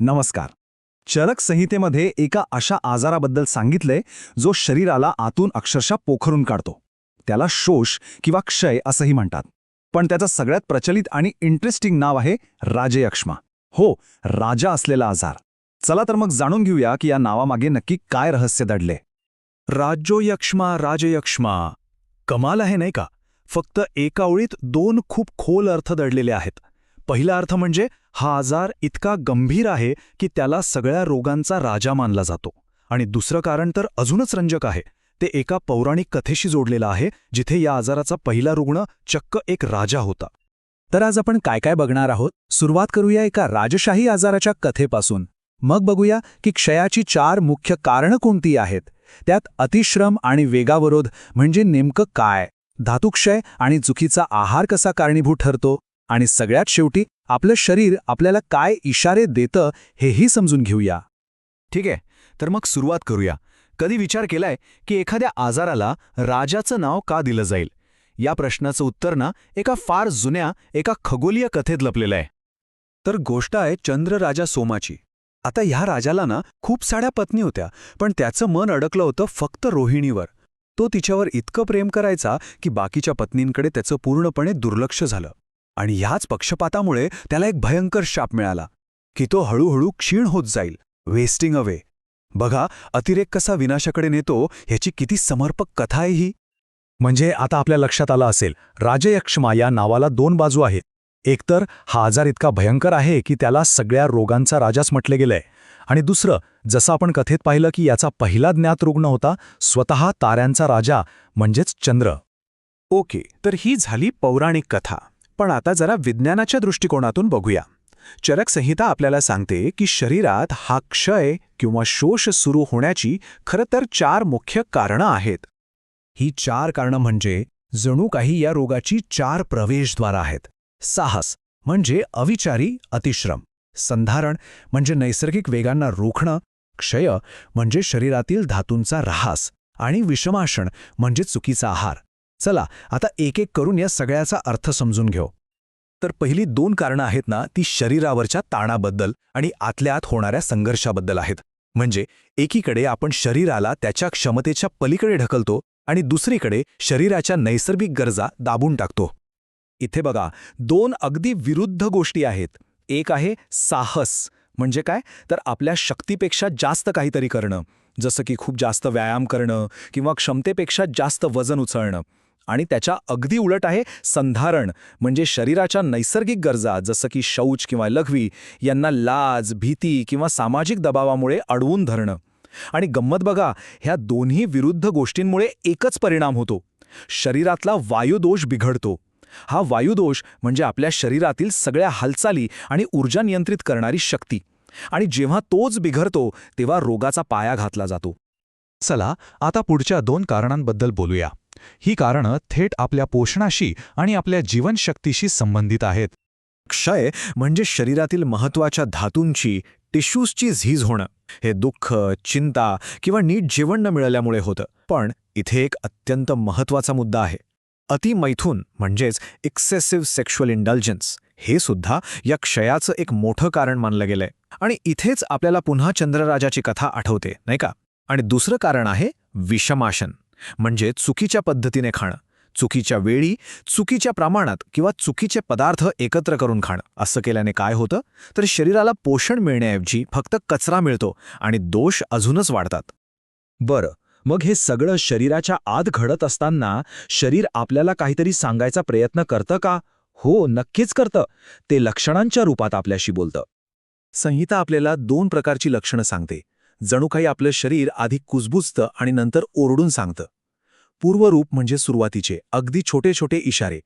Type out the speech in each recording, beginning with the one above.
नमस्कार. चरक संहितेमध्ये एका अशा आजाराबद्दल सांगितलंय जो शरीराला आतून अक्षरशः पोखरून काढतो. त्याला शोष किंवा क्षय असंही म्हणतात. पण त्याचं सगळ्यात प्रचलित आणि इंटरेस्टिंग नाव आहे राजयक्ष्मा. हो राजा असलेला आजार. चला तर मग जाणून घेऊया की या नावामागे नक्की काय रहस्य दडले. राज्योयक्ष्मा राजयक्ष्मा. कमाल आहे नाही का? फक्त एका ओळीत दोन खूप खोल अर्थ दडलेले आहेत. पहिला अर्थ म्हणजे हा आजार इतका गंभीर आहे की त्याला सगळ्या रोगांचा राजा मानला जातो. आणि दुसरं कारण तर अजूनच रंजक आहे. ते एका पौराणिक कथेशी जोडलेलं आहे जिथे या आजाराचा पहिला रुग्ण चक्क एक राजा होता. तर आज आपण काय काय बघणार आहोत? सुरुवात करूया एका राजशाही आजाराच्या कथेपासून. मग बघूया की क्षयाची चार मुख्य कारणं कोणती आहेत? त्यात अतिश्रम आणि वेगावरोध म्हणजे नेमकं काय? धातुक्षय आणि चुकीचा आहार कसा कारणीभूत ठरतो? आणि सगळ्यात शेवटी आपलं शरीर आपल्याला काय इशारे देतं हेही समजून घेऊया. ठीक आहे तर मग सुरुवात करूया. कधी विचार केलाय की एखाद्या आजाराला राजाचं नाव का दिलं जाईल? या प्रश्नाचं उत्तर ना एका फार जुन्या एका खगोलीय कथेत लपलेलं आहे तर गोष्ट आहे चंद्र राजा सोमाची. आता ह्या राजाला ना खूप साड्या पत्नी होत्या पण त्याचं मन अडकलं होतं फक्त रोहिणीवर. तो तिच्यावर इतकं प्रेम करायचा की बाकीच्या पत्नींकडे त्याचं पूर्णपणे दुर्लक्ष झालं. आणि ह्याच पक्षपातामुळे त्याला एक भयंकर शाप मिळाला की तो हळूहळू क्षीण होत जाईल वेस्टिंग अवे बघा अतिरेक कसा विनाशाकडे नेतो ह्याची किती समर्पक कथा आहे ही. म्हणजे आता आपल्या लक्षात आलं असेल राजयक्ष्मा या नावाला दोन बाजू आहेत. एकतर हा आजार इतका भयंकर आहे की त्याला सगळ्या रोगांचा राजाच म्हटले गेलंय. आणि दुसरं जसं आपण कथेत पाहिलं की याचा पहिला ज्ञात रुग्ण होता स्वतः ताऱ्यांचा राजा म्हणजेच चंद्र. ओके तर ही झाली पौराणिक कथा. पण आता जरा विज्ञानाच्या दृष्टिकोनातून बघूया. चरक संहिता आपल्याला सांगते की शरीरात हा क्षय किंवा शोष सुरू होण्याची खरं तर चार मुख्य कारणं आहेत. ही चार कारणं म्हणजे जणू काही या रोगाची चार प्रवेशद्वार आहेत. साहस म्हणजे अविचारी अतिश्रम. संधारण म्हणजे नैसर्गिक वेगांना रोखणं. क्षय म्हणजे शरीरातील धातूंचा ऱ्हास आणि विषमाषण म्हणजे चुकीचा आहार. चला आता एक एक करून या सगळ्याचा अर्थ समजून घेऊ. तर पहिली दोन कारणं आहेत ना ती शरीरावरच्या ताणाबद्दल आणि आतल्या आत होणाऱ्या संघर्षाबद्दल आहेत. म्हणजे एकीकडे आपण शरीराला त्याच्या क्षमतेच्या पलीकडे ढकलतो आणि दुसरीकडे शरीराच्या नैसर्गिक गरजा दाबून टाकतो. इथे बघा दोन अगदी विरुद्ध गोष्टी आहेत. एक आहे साहस. म्हणजे काय? तर आपल्या शक्तीपेक्षा जास्त काहीतरी करणं. जसं की खूप जास्त व्यायाम करणं किंवा क्षमतेपेक्षा जास्त वजन उचलणं. आणि त्याच्या अगदी उलट आहे संधारण म्हणजे शरीराच्या नैसर्गिक गरजा जसं की शौच किंवा लघवी यांना लाज भीती किंवा सामाजिक दबावामुळे अडवून धरणं. आणि गंमत बघा ह्या दोन्ही विरुद्ध गोष्टींमुळे एकच परिणाम होतो. शरीरातला वायुदोष बिघडतो. हा वायुदोष म्हणजे आपल्या शरीरातील सगळ्या हालचाली आणि ऊर्जा नियंत्रित करणारी शक्ती. आणि जेव्हा तोच बिघडतो तेव्हा रोगाचा पाया घातला जातो. चला आता पुढच्या दोन कारणांबद्दल बोलूया. ही कारणं थेट आपल्या पोषणाशी आणि आपल्या जीवनशक्तीशी संबंधित आहेत. क्षय म्हणजे शरीरातील महत्त्वाच्या धातूंची टिश्यूजची झीज होणं. हे दुःख चिंता किंवा नीट जेवण न मिळाल्यामुळे होतं. पण इथे एक अत्यंत महत्त्वाचा मुद्दा आहे. अतिमैथून म्हणजेच एक्सेसिव्ह सेक्शुअल इंडल्जन्स हे सुद्धा या क्षयाचं एक मोठं कारण मानलं गेलंय. आणि इथेच आपल्याला पुन्हा चंद्रराजाची कथा आठवते नाही का? आणि दुसरं कारण आहे विषमाशन. म्हणजे चुकीच्या पद्धतीने खाणं चुकीच्या वेळी चुकीच्या प्रमाणात किंवा चुकीचे पदार्थ एकत्र करून खाणं असं केल्याने काय होतं? तर शरीराला पोषण मिळण्याऐवजी फक्त कचरा मिळतो आणि दोष अजूनच वाढतात. बरं मग हे सगळं शरीराच्या आत घडत असताना शरीर आपल्याला काहीतरी सांगायचा प्रयत्न करतं का? हो नक्कीच करतं. ते लक्षणांच्या रूपात आपल्याशी बोलतं. संहिता आपल्याला दोन प्रकारची लक्षणं सांगते. जणू काही आपलं शरीर आधी कुजबुजतं आणि नंतर ओरडून सांगतं. पूर्वरूप म्हणजे सुरुवातीचे अगदी छोटे छोटे इशारे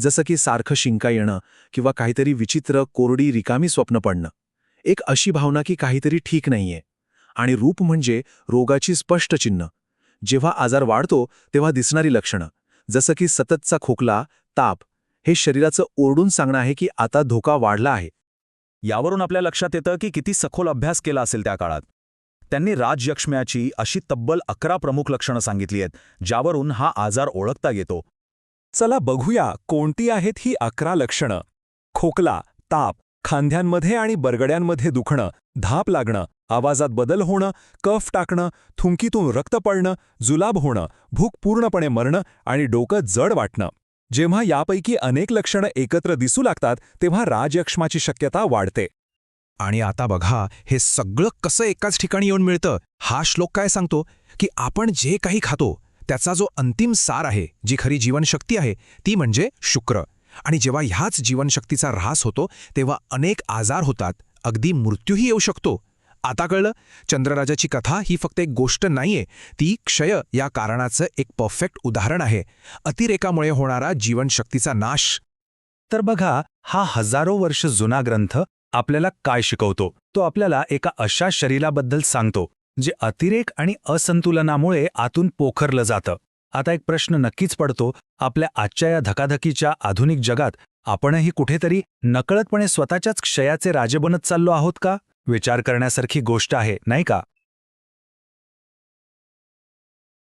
जसं की सारखं शिंका येणं किंवा काहीतरी विचित्र कोरडी रिकामी स्वप्न पडणं. एक अशी भावना की काहीतरी ठीक नाहीये. आणि रूप म्हणजे रोगाची स्पष्ट चिन्ह. जेव्हा आजार वाढतो तेव्हा दिसणारी लक्षणं जसं की सततचा खोकला ताप हे शरीराचं ओरडून सांगणं आहे की आता धोका वाढला आहे. यावरून आपल्या लक्षात येतं की किती सखोल अभ्यास केला असेल त्या काळात. त्यांनी राजयक्ष्म्याची अशी तब्बल अकरा प्रमुख लक्षणं सांगितली आहेत ज्यावरून हा आजार ओळखता येतो. चला बघूया कोणती आहेत ही अकरा लक्षणं. खोकला ताप खांद्यांमध्ये आणि बरगड्यांमध्ये दुखणं धाप लागणं आवाजात बदल होणं कफ टाकणं थुंकीतून रक्त पडणं जुलाब होणं भूक पूर्णपणे मरणं आणि डोकं जड वाटणं. जेव्हा यापैकी अनेक लक्षणं एकत्र दिसू लागतात तेव्हा राजयक्ष्माची शक्यता वाढते. आणि आता बघा हे सगळं कसं एकाच ठिकाणी येऊन मिळतं? हा श्लोक काय सांगतो? की आपण जे काही खातो त्याचा जो अंतिम सार आहे जी खरी जीवनशक्ती आहे ती म्हणजे शुक्र. आणि जेव्हा ह्याच जीवनशक्तीचा ऱ्हास होतो तेव्हा अनेक आजार होतात. अगदी मृत्यूही येऊ शकतो. आता कळलं? चंद्रराजाची कथा ही फक्त एक गोष्ट नाहीये. ती क्षय या कारणाचं एक परफेक्ट उदाहरण आहे. अतिरेकामुळे होणारा जीवनशक्तीचा नाश. तर बघा हा हजारो वर्ष जुना ग्रंथ आपल्याला काय शिकवतो? तो आपल्याला एका अशा शरीराबद्दल सांगतो जे अतिरेक आणि असंतुलनामुळे आतून पोखरलं जातं. आता एक प्रश्न नक्कीच पडतो आपल्या आजच्या या धकाधकीच्या आधुनिक जगात आपणही कुठेतरी नकळतपणे स्वतःच्याच क्षयाचे राजे बनत चाललो आहोत का? विचार करण्यासारखी गोष्ट आहे नाही का?